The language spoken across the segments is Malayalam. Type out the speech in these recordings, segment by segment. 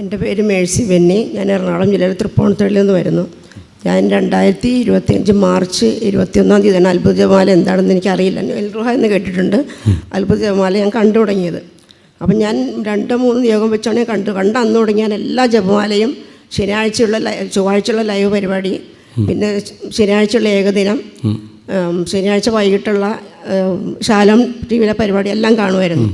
എന്റെ പേര് മേഴ്സി ബെന്നി. ഞാൻ എറണാകുളം ജില്ലയിലെ തൃപ്പൂണിത്തുള്ളിൽ നിന്ന് വരുന്നു. ഞാൻ രണ്ടായിരത്തി ഇരുപത്തിയഞ്ച് മാർച്ച് ഇരുപത്തിയൊന്നാം തീയതിയാണ് അത്ഭുത ജമാല എന്താണെന്ന് എനിക്കറിയില്ല. എൽറുഹ എന്ന് കേട്ടിട്ടുണ്ട്. അത്ഭുത ജമാല ഞാൻ കണ്ടു തുടങ്ങിയത്. അപ്പം ഞാൻ രണ്ട് മൂന്ന് നിയോഗം വെച്ചാണ് ഞാൻ കണ്ടു. കണ്ട അന്ന് തുടങ്ങി ഞാൻ എല്ലാ ജപമാലയും ശനിയാഴ്ചയുള്ള ചൊവ്വാഴ്ചയുള്ള ലൈവ് പരിപാടി പിന്നെ ശനിയാഴ്ചയുള്ള ഏകദിനം ശനിയാഴ്ച വൈകിട്ടുള്ള ശാലം ടി വിയിലെ പരിപാടി എല്ലാം കാണുമായിരുന്നു.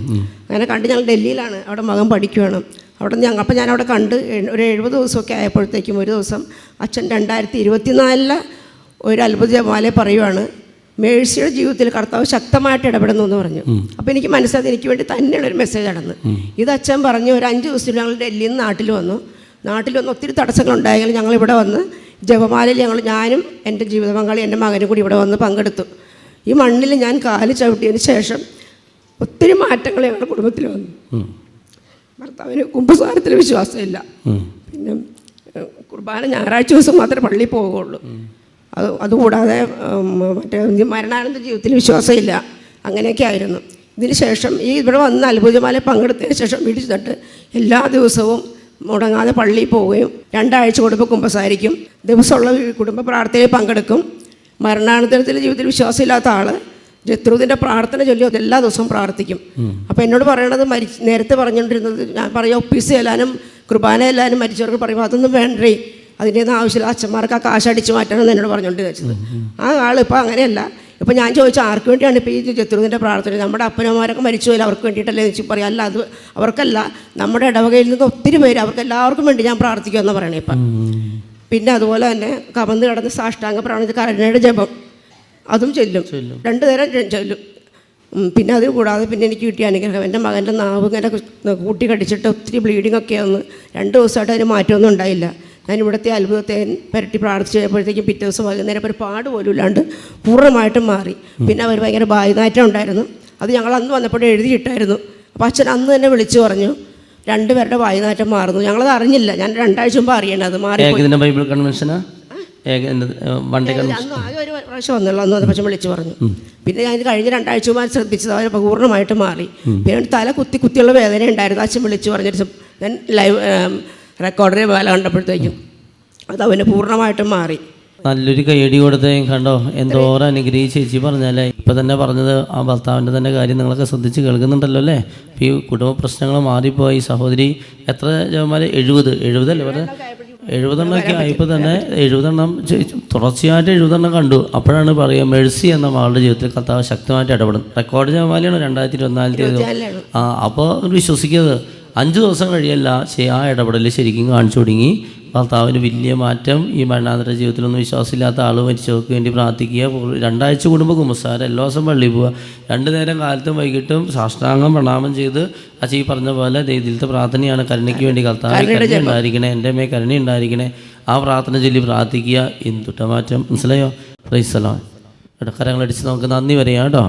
അങ്ങനെ കണ്ട് ഞങ്ങൾ ഡൽഹിയിലാണ്. അവിടെ മകൻ പഠിക്കുകയാണ് അവിടെ ഞങ്ങൾ അപ്പം ഞാനവിടെ കണ്ട് ഒരു എഴുപത് ദിവസമൊക്കെ ആയപ്പോഴത്തേക്കും ഒരു ദിവസം അച്ഛൻ രണ്ടായിരത്തി ഇരുപത്തിനാലിൽ ഒരു അത്ഭുത ജപമാല പറയുവാണ് മേഴ്സിയുടെ ജീവിതത്തിൽ കർത്താവ് ശക്തമായിട്ട് ഇടപെടുന്നു എന്ന് പറഞ്ഞു അപ്പോൾ എനിക്ക് മനസ്സിലായത് എനിക്ക് വേണ്ടി തന്നെയുള്ള ഒരു മെസ്സേജ് നടന്ന് ഇത് അച്ഛൻ പറഞ്ഞു ഒരു അഞ്ച് ദിവസത്തിൽ ഞങ്ങൾ ഡൽഹിയിൽ നിന്ന് നാട്ടിൽ വന്നു. നാട്ടിൽ വന്ന് ഒത്തിരി തടസ്സങ്ങളുണ്ടായെങ്കിലും ഞങ്ങൾ ഇവിടെ വന്ന് ജപമാലയിൽ ഞങ്ങൾ ഞാനും എന്റെ ജീവിത പങ്കാളി എന്റെ മകനും കൂടി ഇവിടെ വന്ന് പങ്കെടുത്തു. ഈ മണ്ണിൽ ഞാൻ കാൽ ചവിട്ടിയതിന് ശേഷം ഒത്തിരി മാറ്റങ്ങൾ ഞങ്ങളുടെ കുടുംബത്തിൽ വന്നു. ഭർത്താവിന് കുംഭസാരത്തിൽ വിശ്വാസമില്ല. പിന്നെ കുർബാന ഞായറാഴ്ച ദിവസം മാത്രമേ പള്ളിയിൽ പോവുകയുള്ളൂ. അത് അതുകൂടാതെ മറ്റേ മരണാനന്ദ ജീവിതത്തിൽ വിശ്വാസമില്ല. അങ്ങനെയൊക്കെ ആയിരുന്നു. ഇതിന് ശേഷം ഈ ഇവിടെ വന്ന് അത്ഭുതമാല പങ്കെടുത്തതിന് ശേഷം വീട്ടിൽ തൊട്ട് എല്ലാ ദിവസവും മുടങ്ങാതെ പള്ളിയിൽ പോവുകയും രണ്ടാഴ്ച കൂടുമ്പോൾ കുമ്പസാരിക്കും. ദിവസമുള്ള കുടുംബ പ്രാർത്ഥനയിൽ പങ്കെടുക്കും. മരണാനന്തരത്തിൽ ജീവിതത്തിൽ വിശ്വാസമില്ലാത്ത ആൾ ജത്രുവിന്റെ പ്രാർത്ഥന ചൊല്ലി എല്ലാ ദിവസവും പ്രാർത്ഥിക്കും. അപ്പോൾ എന്നോട് പറയണത് മരി നേരത്തെ പറഞ്ഞുകൊണ്ടിരുന്നത് ഞാൻ പറയാം ഒപ്പീസ് ചെല്ലാനും കുർബാന എല്ലാവരും മരിച്ചവർക്ക് പറയുമ്പോൾ അതൊന്നും വേണ്ടേ അതിന്റെ ഒന്നും ആവശ്യമില്ല അച്ഛന്മാർക്ക് ആ കാശ് അടിച്ച് മാറ്റണമെന്ന് എന്നോട് പറഞ്ഞുകൊണ്ട് വെച്ചത്. ആ ആൾ ഇപ്പോൾ അങ്ങനെയല്ല. ഇപ്പോൾ ഞാൻ ചോദിച്ചു ആർക്ക് വേണ്ടിയാണ് ഇപ്പോൾ ഈ ജത്രുവിന്റെ പ്രാർത്ഥന? നമ്മുടെ അപ്പനമാരൊക്കെ മരിച്ചു പോയാലും അവർക്ക് വേണ്ടിയിട്ടല്ലേ? എന്ന് വെച്ച് പറയാം. അല്ല അത് അവർക്കല്ല നമ്മുടെ ഇടവകയിൽ നിന്ന് ഒത്തിരി പേര് അവർക്ക് എല്ലാവർക്കും വേണ്ടി ഞാൻ പ്രാർത്ഥിക്കുമെന്ന് പറയണേ ഇപ്പം. പിന്നെ അതുപോലെ തന്നെ കമന്ന് കിടന്ന് സാഷ്ടാംഗ പ്രാണിത് കരുണയുടെ ജപം. അതും ചെല്ലും. രണ്ടു നേരം ചൊല്ലും. പിന്നെ അത് കൂടാതെ പിന്നെ എനിക്ക് കിട്ടിയ അനുഗ്രഹം. എന്റെ മകന്റെ നാവ് ഇങ്ങനെ കൂട്ടി കടിച്ചിട്ട് ഒത്തിരി ബ്ലീഡിംഗ് ഒക്കെ ആയിരുന്നു രണ്ട് ദിവസമായിട്ട് അതിന് മാറ്റമൊന്നും ഉണ്ടായില്ല. ഞാൻ ഇവിടുത്തെ അത്ഭുതത്തെ പരട്ടി പ്രാർത്ഥിച്ച് കഴിഞ്ഞപ്പോഴത്തേക്കും പിറ്റേ ദിവസം വൈകുന്നേരം ഒരു പാട് പോലും ഇല്ലാണ്ട് പൂർണമായിട്ടും മാറി. പിന്നെ അവർ ഭയങ്കര ബായുനാറ്റം ഉണ്ടായിരുന്നു. അത് ഞങ്ങൾ അന്ന് വന്നപ്പോഴേ എഴുതിയിട്ടായിരുന്നു. അപ്പോൾ അച്ഛൻ അന്ന് തന്നെ വിളിച്ചു പറഞ്ഞു രണ്ടുപേരുടെ വായുനാറ്റം മാറുന്നു. ഞങ്ങളത് അറിഞ്ഞില്ല. ഞാൻ രണ്ടാഴ്ച മുമ്പ് അറിയണത് അത് മാറി ബൈബിൾ കൺവെൻഷനാ? ഒരു പ്രാവശ്യം വന്നുള്ളൂ അന്ന് പക്ഷെ വിളിച്ചു പറഞ്ഞു. പിന്നെ ഞാൻ കഴിഞ്ഞ രണ്ടാഴ്ച മുമ്പ് ശ്രദ്ധിച്ചത്. അവർ പൂർണമായിട്ട് മാറി. പിന്നെ തല കുത്തി കുത്തിയുള്ള വേദന ഉണ്ടായിരുന്നു. അച്ഛൻ വിളിച്ചു പറഞ്ഞു ഞാൻ ലൈവ് റെക്കോർഡിനെ വേല കണ്ടപ്പോഴത്തേക്കും അത് അവന് പൂർണമായിട്ടും മാറി. നല്ലൊരു കൈയടി കൊടുത്തേയും കണ്ടോ? എന്തോരം അനുഗ്രഹി ചേച്ചി പറഞ്ഞല്ലേ ഇപ്പൊ തന്നെ പറഞ്ഞത് ആ ഭർത്താവിന്റെ തന്നെ കാര്യം നിങ്ങളൊക്കെ ശ്രദ്ധിച്ച് കേൾക്കുന്നുണ്ടല്ലോ അല്ലേ? ഈ കുടുംബ പ്രശ്നങ്ങൾ മാറിപ്പോയി. സഹോദരി എത്ര ജവന്മാർ എഴുപത്. എഴുപതല്ലേ പറഞ്ഞത്? എഴുപതെണ്ണമൊക്കെ ആയപ്പോൾ തന്നെ എഴുപതെണ്ണം തുടർച്ചയായിട്ട് എഴുപതെണ്ണം കണ്ടു. അപ്പോഴാണ് പറയുക മെഴ്സി എന്ന മകളുടെ ജീവിതത്തിൽ കർത്താവ് ശക്തമായിട്ട് ഇടപെടും റെക്കോർഡ് ജമാലിയാണ് രണ്ടായിരത്തി ഇരുപത്തിനാലിന്റെ ആ അപ്പോൾ വിശ്വസിക്കരുത്. അഞ്ച് ദിവസം കഴിയല്ല. ശരി ആ ഇടപെടൽ ശരിക്കും കാണിച്ചു തുടങ്ങി. ഭർത്താവിന് വലിയ മാറ്റം. ഈ മരണാന്തര ജീവിതത്തിലൊന്നും വിശ്വാസമില്ലാത്ത ആൾ മരിച്ചവർക്ക് വേണ്ടി പ്രാർത്ഥിക്കുക. രണ്ടാഴ്ച കൂടുമ്പോൾ കുമ്പസാരം എല്ലാ ദിവസം പള്ളിയിൽ പോവുക. രണ്ടു നേരം കാലത്തും വൈകിട്ടും സാഷ്ടാംഗം പ്രണാമം ചെയ്ത് അച്ഛൻ ഈ പറഞ്ഞ പോലെ ദൈവത്തിലത്തെ പ്രാർത്ഥനയാണ് കരുണയ്ക്ക് വേണ്ടി കർത്താവ് ഉണ്ടായിരിക്കണേ എന്റെ അമ്മയെ കരുണ ഉണ്ടായിരിക്കണേ. ആ പ്രാർത്ഥന ചൊല്ലി പ്രാർത്ഥിക്കുക. എന്തുട്ട മാറ്റം? മനസ്സിലായോ? പ്രൈസലോ ഇടക്കരങ്ങൾ അടിച്ച് നമുക്ക് നന്ദി പറയാം കേട്ടോ.